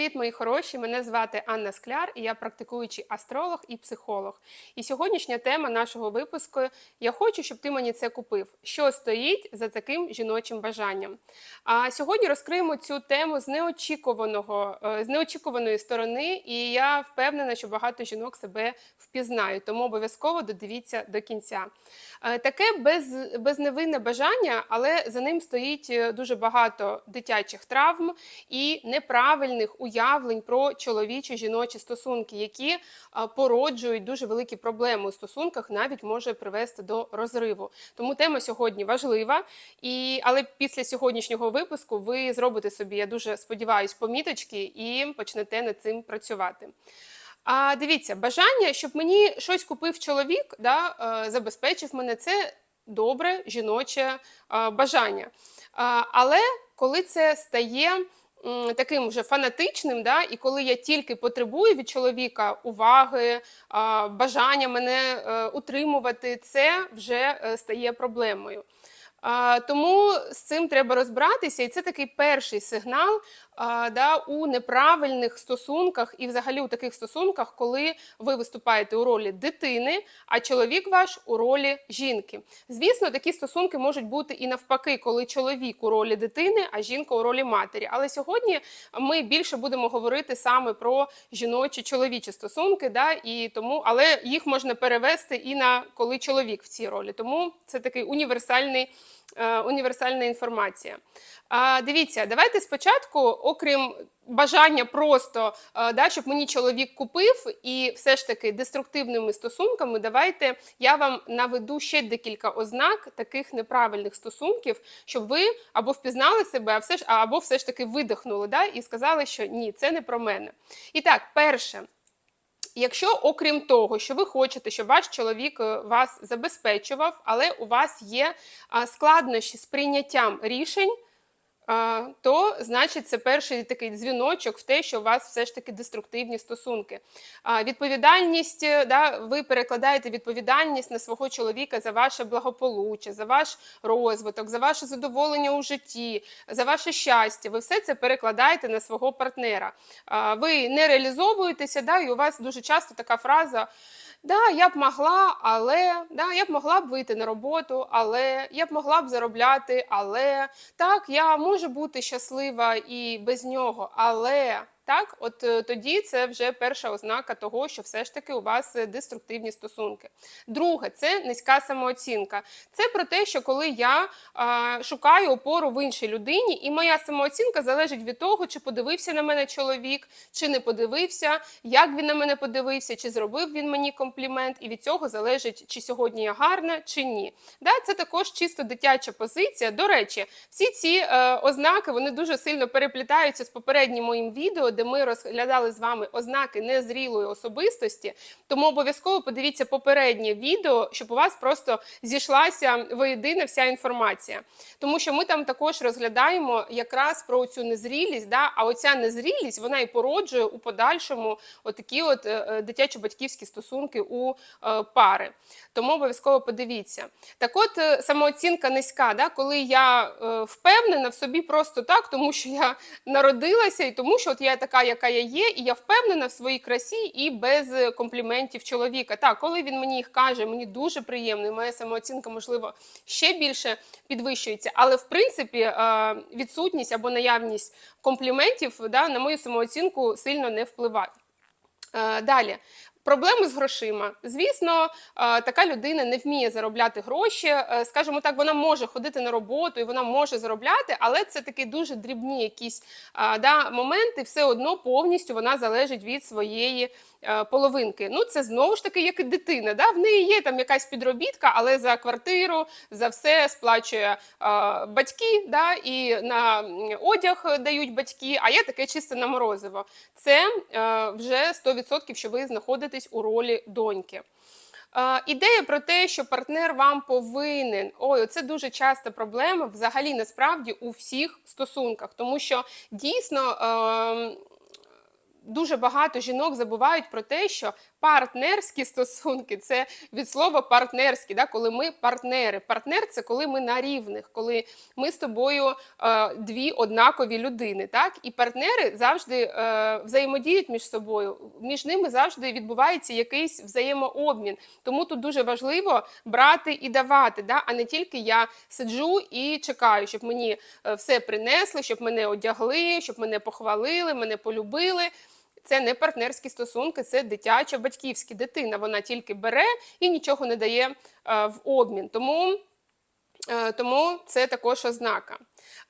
Привіт, мої хороші! Мене звати Анна Скляр, і я практикуючий астролог і психолог. І сьогоднішня тема нашого випуску Я хочу, щоб ти мені це купив. Що стоїть за таким жіночим бажанням? А сьогодні розкриємо цю тему з неочікуваного, е, з неочікуваної сторони, і я впевнена, що багато жінок себе впізнають, тому обов'язково додивіться до кінця. Е, Таке без, безневинне бажання, але за ним стоїть е, дуже багато дитячих травм і неправильних уявлень про чоловічі жіночі стосунки, які породжують дуже великі проблеми у стосунках, навіть може привести до розриву. Тому тема сьогодні важлива. І, але після сьогоднішнього випуску ви зробите собі, я дуже сподіваюся, поміточки і почнете над цим працювати. А дивіться, бажання, щоб мені щось купив чоловік, да, е, забезпечив мене, це добре жіноче е, бажання. Але коли це стає таким вже фанатичним, да, і коли я тільки потребую від чоловіка уваги, бажання мене е, утримувати, це вже е, стає проблемою. Тому з цим треба розбиратися, і це такий перший сигнал да, у неправильних стосунках і взагалі у таких стосунках, коли ви виступаєте у ролі дитини, а чоловік ваш у ролі жінки. Звісно, такі стосунки можуть бути і навпаки, коли чоловік у ролі дитини, а жінка у ролі матері. Але сьогодні ми більше будемо говорити саме про жіночі чоловічі стосунки, да, і тому, але їх можна перевести і на коли чоловік в цій ролі. Тому це такий універсальний. Е, Універсальна інформація. Дивіться, давайте спочатку, окрім бажання просто, е, да, щоб мені чоловік купив, і все ж таки деструктивними стосунками, давайте я вам наведу ще декілька ознак таких неправильних стосунків, щоб ви або впізнали себе, а все ж, або все ж таки видихнули да, і сказали, що ні, це не про мене. І так, перше. Якщо, окрім того, що ви хочете, щоб ваш чоловік е, вас забезпечував, але у вас є складнощі з прийняттям рішень, то значить це перший такий дзвіночок в те, що у вас все ж таки деструктивні стосунки. Відповідальність, е, да, ви перекладаєте відповідальність на свого чоловіка за ваше благополуччя, за ваш розвиток, за ваше задоволення у житті, за ваше щастя. Ви все це перекладаєте на свого партнера. Ви не реалізовуєтеся, да, і у вас дуже часто така фраза. Да, я б могла, але да, я б могла б вийти на роботу, але я б могла б заробляти, але так, я можу бути щаслива і без нього, але так, от е, тоді це вже перша ознака того, що все ж таки у вас е, деструктивні стосунки. Друге, це низька самооцінка. Це про те, що коли я а, шукаю опору в іншій людині, і моя самооцінка залежить від того, чи подивився на мене чоловік, чи не подивився, як він на мене подивився, чи зробив він мені комплімент, і від цього залежить, чи сьогодні я гарна, чи ні. Да, це також чисто дитяча позиція. До речі, всі ці е, ознаки вони дуже сильно переплітаються з попереднім моїм відео, де ми розглядали з вами ознаки незрілої особистості. Тому обов'язково подивіться попереднє відео, щоб у вас просто зійшлася воєдина вся інформація. Тому що ми там також розглядаємо якраз про цю незрілість. Да? А оця незрілість вона і породжує у подальшому отакі от е, е, дитячо-батьківські стосунки у е, пари. Тому обов'язково подивіться. Так от самооцінка низька, да? коли я впевнена в собі просто так, тому що я народилася, і тому що от я така, яка я є, і я впевнена в своїй красі і без е, компліментів чоловіка. Так, коли він мені їх каже, мені дуже приємно, і моя самооцінка, можливо, ще більше підвищується. Але в принципі е, відсутність або наявність компліментів да, на мою самооцінку сильно не впливає. Е, Далі. Проблеми з грошима. Звісно, е, така людина не вміє заробляти гроші. Е, Скажімо так, вона може ходити на роботу і вона може заробляти, але це такі дуже дрібні якісь е, да, моменти. Все одно повністю вона залежить від своєї половинки. Ну, це знову ж таки, як і дитина. Да? В неї є там якась підробітка, але за квартиру, за все сплачує е, батьки, да? і на одяг дають батьки, а є таке чисте на морозиво. Це е, вже 100%, що ви знаходитесь у ролі доньки. Е, Ідея про те, що партнер вам повинен. Ой, це дуже часта проблема взагалі насправді у всіх стосунках, тому що дійсно. Дуже багато жінок забувають про те, що партнерські стосунки це від слова партнерські, да, коли ми партнери. Партнер це коли ми на рівних, коли ми з тобою е, дві однакові людини. Так? І партнери завжди е, взаємодіють між собою, між ними завжди відбувається якийсь взаємообмін. Тому тут дуже важливо брати і давати, да? а не тільки я сиджу і чекаю, щоб мені е, все принесли, щоб мене одягли, щоб мене похвалили, мене полюбили. Це не партнерські стосунки, це дитяча батьківські дитина. Вона тільки бере і нічого не дає е, в обмін. Тому, е, тому це також ознака.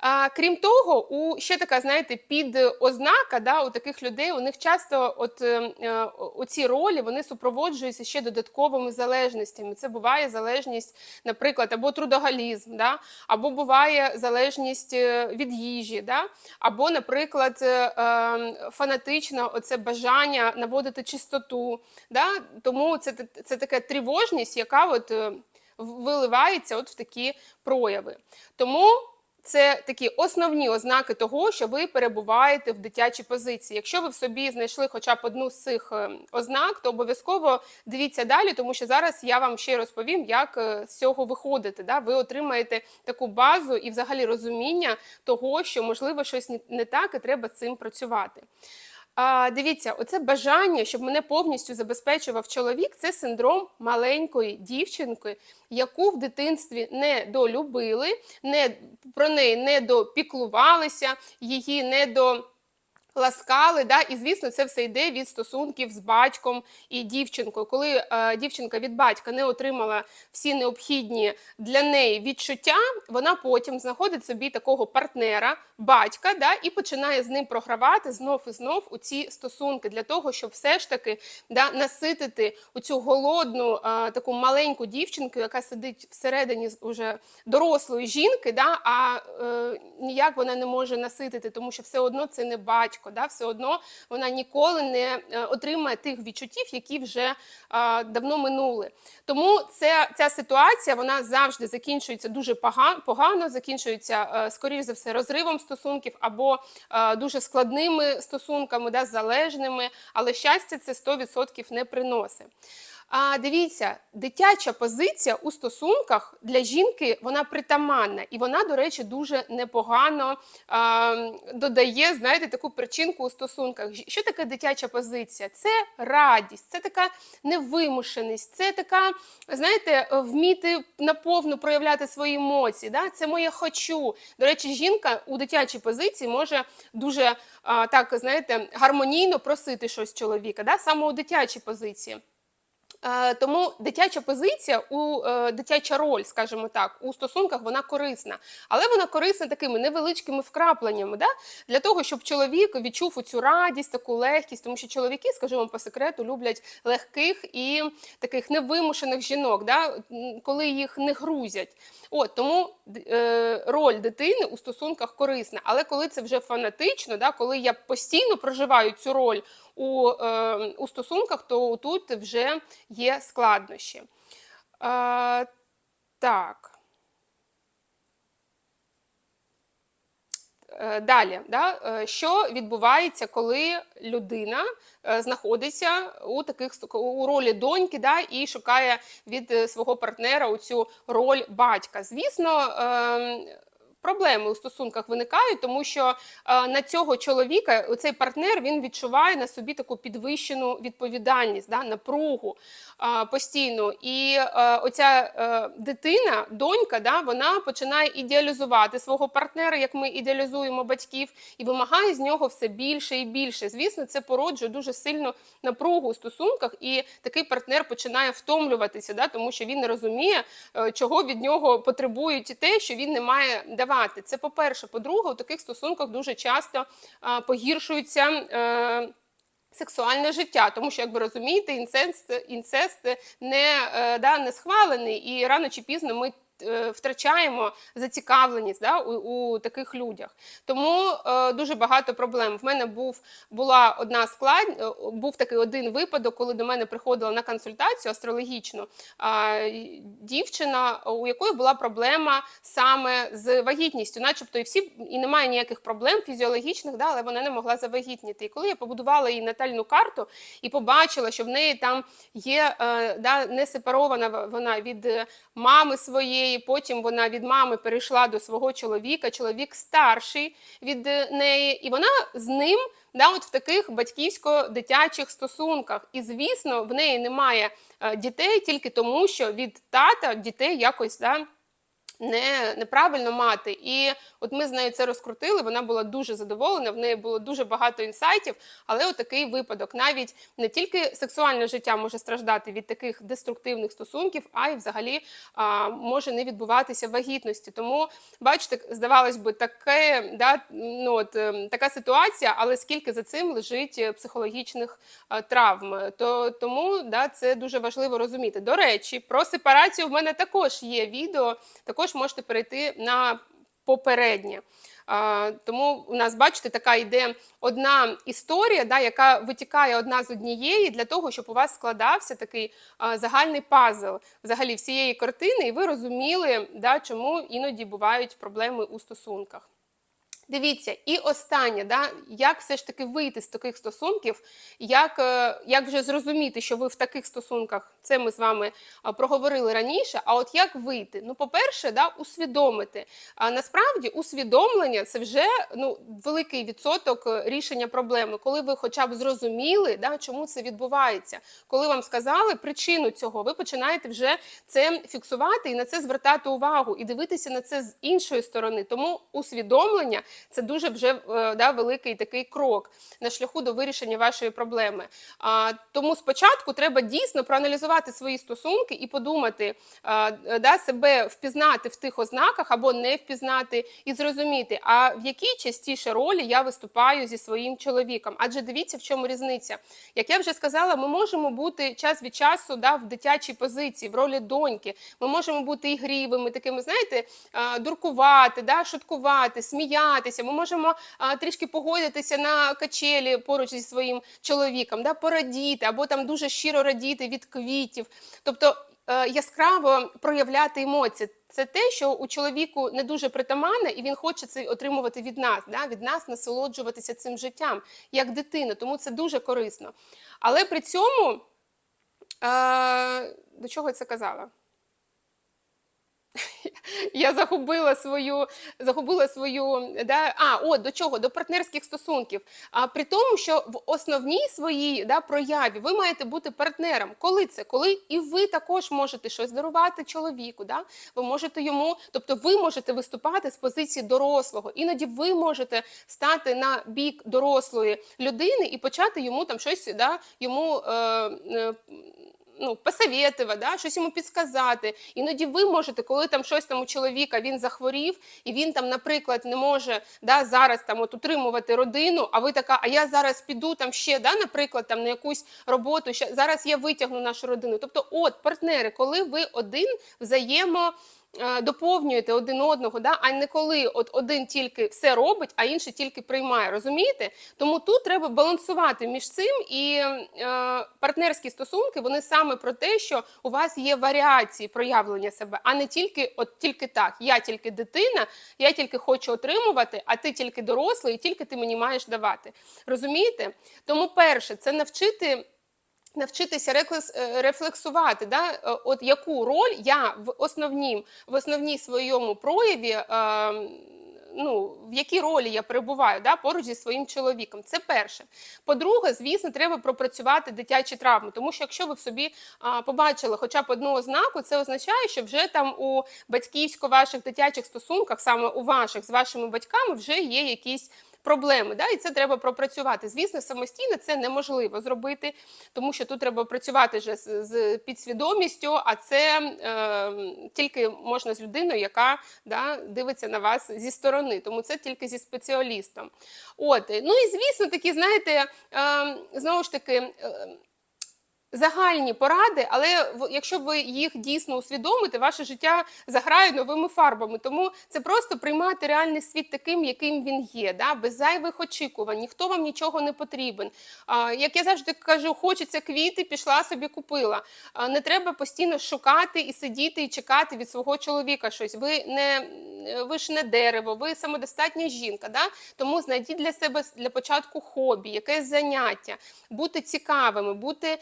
А, крім того, у ще така, знаєте, підознака да, у таких людей, у них часто от, е, е, оці ролі вони супроводжуються ще додатковими залежностями. Це буває залежність, наприклад, або трудоголізм, да, або буває залежність е, від їжі, да, або, наприклад, е, е, фанатичне оце бажання наводити чистоту. Да, тому це, це така тривожність, яка от, виливається от в такі прояви. Тому це такі основні ознаки того, що ви перебуваєте в дитячій позиції. Якщо ви в собі знайшли хоча б одну з цих е, ознак, то обов'язково дивіться далі, тому що зараз я вам ще розповім, як е, з цього виходити. Да? Ви отримаєте таку базу і взагалі розуміння того, що можливо щось не- так, і треба з цим працювати. А, дивіться, оце бажання, щоб мене повністю забезпечував чоловік, це синдром маленької дівчинки, яку в дитинстві не долюбили, не, про неї не допіклувалися, її не до. Ласкали, да, і звісно, це все йде від стосунків з батьком і дівчинкою. Коли е, дівчинка від батька не отримала всі необхідні для неї відчуття, вона потім знаходить собі такого партнера, батька, да, і починає з ним програвати знов і знов у ці стосунки для того, щоб все ж таки да, наситити оцю голодну е, таку маленьку дівчинку, яка сидить всередині уже дорослої жінки, да, а е, ніяк вона не може наситити, тому що все одно це не батько, да, все одно вона ніколи не е, отримає тих відчуттів, які вже е, давно минули. Тому це, ця ситуація вона завжди закінчується дуже погано, закінчується, е, скоріш за все, розривом стосунків або е, дуже складними стосунками, да, залежними, але щастя це 100% не приносить. А дивіться, дитяча позиція у стосунках для жінки вона притаманна, і вона, до речі, дуже непогано а, додає, знаєте, таку причинку у стосунках. Що таке дитяча позиція? Це радість, це така невимушеність, це така, знаєте, вміти наповну проявляти свої емоції. Да? Це моє хочу. До речі, жінка у дитячій позиції може дуже а, так, знаєте, гармонійно просити щось чоловіка, да? саме у дитячій позиції. Е, Тому дитяча позиція, у е, дитяча роль, скажімо так, у стосунках вона корисна, але вона корисна такими невеличкими вкрапленнями, да? для того, щоб чоловік відчув цю радість, таку легкість, тому що чоловіки, скажу вам по секрету, люблять легких і таких невимушених жінок, да? коли їх не грузять. От тому е, роль дитини у стосунках корисна. Але коли це вже фанатично, да, коли я постійно проживаю цю роль у, е, у стосунках, то тут вже є складнощі. Е, так. Е, Далі, да, е, що відбувається, коли людина знаходиться у таких у ролі доньки, да, і шукає від свого партнера цю роль батька? Звісно, ем, проблеми у стосунках виникають, тому що е, на цього чоловіка цей партнер він відчуває на собі таку підвищену відповідальність, да, напругу е, постійно. І е, оця е, дитина, донька, да, вона починає ідеалізувати свого партнера, як ми ідеалізуємо батьків, і вимагає з нього все більше і більше. Звісно, це породжує дуже сильну напругу у стосунках, і такий партнер починає втомлюватися, да, тому що він не розуміє, е, чого від нього потребують те, що він не має давати. Це по-перше. По-друге, у таких стосунках дуже часто погіршується. е, Сексуальне життя, тому що, як ви розумієте, інцест, інцест не, е, да, не схвалений, і рано чи пізно ми втрачаємо зацікавленість да, у, у таких людях. Тому е, дуже багато проблем. В мене був була одна склад, е, був такий один випадок, коли до мене приходила на консультацію астрологічну й- дівчина, у якої була проблема саме з вагітністю, начебто і всі і немає ніяких проблем фізіологічних, да, але вона не могла завагітніти. І коли я побудувала їй натальну карту і побачила, що в неї там є е, да, не сепарована вона від е, мами своєї, потім вона від мами перейшла до свого чоловіка, чоловік старший від е, неї, і вона з ним да, от в таких батьківсько-дитячих стосунках. І звісно, в неї немає е, дітей тільки тому, що від тата дітей якось да, не, неправильно мати. І от ми з нею це розкрутили. Вона була дуже задоволена. В неї було дуже багато інсайтів. Але от випадок, навіть не тільки сексуальне життя може страждати від таких деструктивних стосунків, а й взагалі а, може не відбуватися вагітності. Тому бачите, здавалось би, таке да, ну от ем, така ситуація, але скільки за цим лежить е, психологічних е, травм. То тому да, це дуже важливо розуміти. До речі, про сепарацію в мене також є відео. Також можете перейти на попереднє. Тому у нас, бачите, така йде одна історія, да, яка витікає одна з однієї для того, щоб у вас складався такий загальний пазл взагалі всієї картини, і ви розуміли, да, чому іноді бувають проблеми у стосунках. Дивіться, і останнє, да, як все ж таки вийти з таких стосунків, як, е, як вже зрозуміти, що ви в таких стосунках, це ми з вами проговорили раніше. А от як вийти? Ну, по-перше, да, усвідомити. А насправді усвідомлення це вже ну, великий відсоток е, рішення проблеми, коли ви хоча б зрозуміли, да, чому це відбувається. Коли вам сказали причину цього, ви починаєте вже це фіксувати і на це звертати увагу, і дивитися на це з іншої сторони. Тому усвідомлення це дуже вже е, да, великий такий крок на шляху до вирішення вашої проблеми. А, тому спочатку треба дійсно проаналізувати свої стосунки і подумати, а, да, себе впізнати в тих ознаках або не впізнати, і зрозуміти, а в якій частіше ролі я виступаю зі своїм чоловіком. Адже дивіться, в чому різниця. Як я вже сказала, ми можемо бути час від часу да, в дитячій позиції, в ролі доньки. Ми можемо бути ігрівими, такими, знаєте, дуркувати, да, шуткувати, сміятися. Ми можемо а, трішки погодитися на качелі поруч зі своїм чоловіком, да, порадіти або там дуже щиро радіти від квітів. Тобто е, яскраво проявляти емоції. Це те, що у чоловіку не дуже притаманне, і він хоче це отримувати від нас, да? від нас насолоджуватися цим життям як дитина. Тому це дуже корисно. Але при цьому е, до чого я це казала? Я загубила свою, загубила свою да, а, о, до чого? До партнерських стосунків. А при тому, що в основній своїй да, прояві ви маєте бути партнером. Коли це? Коли і ви також можете щось дарувати чоловіку. Да? Ви можете йому, тобто ви можете виступати з позиції дорослого. Іноді ви можете стати на бік дорослої людини і почати йому там щось да, йому. Е, е, ну, посоветувати, да, щось йому підсказати. Іноді ви можете, коли там щось там у чоловіка він захворів, і він там, наприклад, не може да, зараз там от утримувати родину, а ви така, а я зараз піду там ще, да, наприклад, там на якусь роботу, ще, зараз я витягну нашу родину. Тобто, от партнери, коли ви один взаємо. Е, Доповнюєте один одного, да? а не коли от один тільки все робить, а інший тільки приймає. Розумієте? Тому тут треба балансувати між цим і е, партнерські стосунки вони саме про те, що у вас є варіації проявлення себе, а не тільки от тільки так. Я тільки дитина, я тільки хочу отримувати, а ти тільки дорослий, і тільки ти мені маєш давати. Розумієте? Тому перше, це навчити. Навчитися реклес- е, рефлексувати, да? е, от яку роль я в основнім, в основній своєму прояві, е, ну, в якій ролі я перебуваю да, поруч зі своїм чоловіком. Це перше. По-друге, звісно, треба пропрацювати дитячі травми, тому що якщо ви в собі а, побачили хоча б одну ознаку, це означає, що вже там у батьківсько-ваших дитячих стосунках, саме у ваших з вашими батьками, вже є якісь проблеми. Да? І це треба пропрацювати. Звісно, самостійно це неможливо зробити, тому що тут треба працювати вже з, з підсвідомістю, а це е, тільки можна з людиною, яка да, дивиться на вас зі сторони. Тому це тільки зі спеціалістом. От, ну і звісно, такі, знаєте, е, знову ж таки. Е, загальні поради, але якщо ви їх дійсно усвідомите, ваше життя заграє новими фарбами. Тому це просто приймати реальний світ таким, яким він є, да? без зайвих очікувань, ніхто вам нічого не потрібен. А, як я завжди кажу, хочеться квіти, пішла собі купила. А, не треба постійно шукати і сидіти і чекати від свого чоловіка щось. Ви не ви ж не дерево, ви самодостатня жінка. Да? Тому знайдіть для себе для початку хобі, якесь заняття, бути цікавими, бути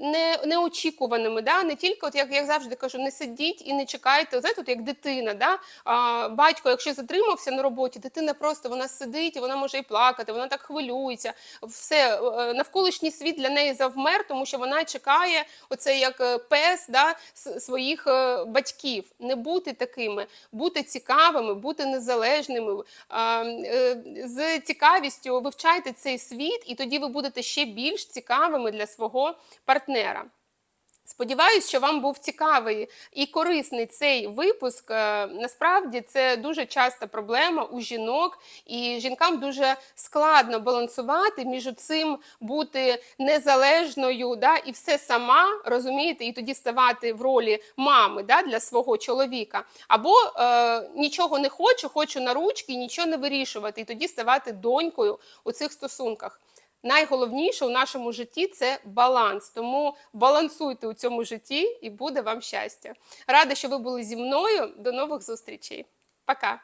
не, неочікуваними. Да? Не тільки, от як я завжди кажу, не сидіть і не чекайте. Знаєте, от як дитина. Да? А, батько, якщо затримався на роботі, дитина просто вона сидить, і вона може і плакати, вона так хвилюється. Все е, навколишній світ для неї завмер, тому що вона чекає оце як е, пес да, своїх е, батьків. Не бути такими, бути цікавими, бути незалежними. А, З цікавістю вивчайте цей світ, і тоді ви будете ще більш цікавими для свого партнера. Сподіваюсь, що вам був цікавий і корисний цей випуск. Е, Насправді це дуже часта проблема у жінок, і жінкам дуже складно балансувати між цим бути незалежною, да, і все сама розумієте, і тоді ставати в ролі мами да, для свого чоловіка. Або е, нічого не хочу, хочу на ручки нічого не вирішувати, і тоді ставати донькою у цих стосунках. Найголовніше у нашому житті це баланс. Тому балансуйте у цьому житті і буде вам щастя. Рада, що ви були зі мною. До нових зустрічей. Пока!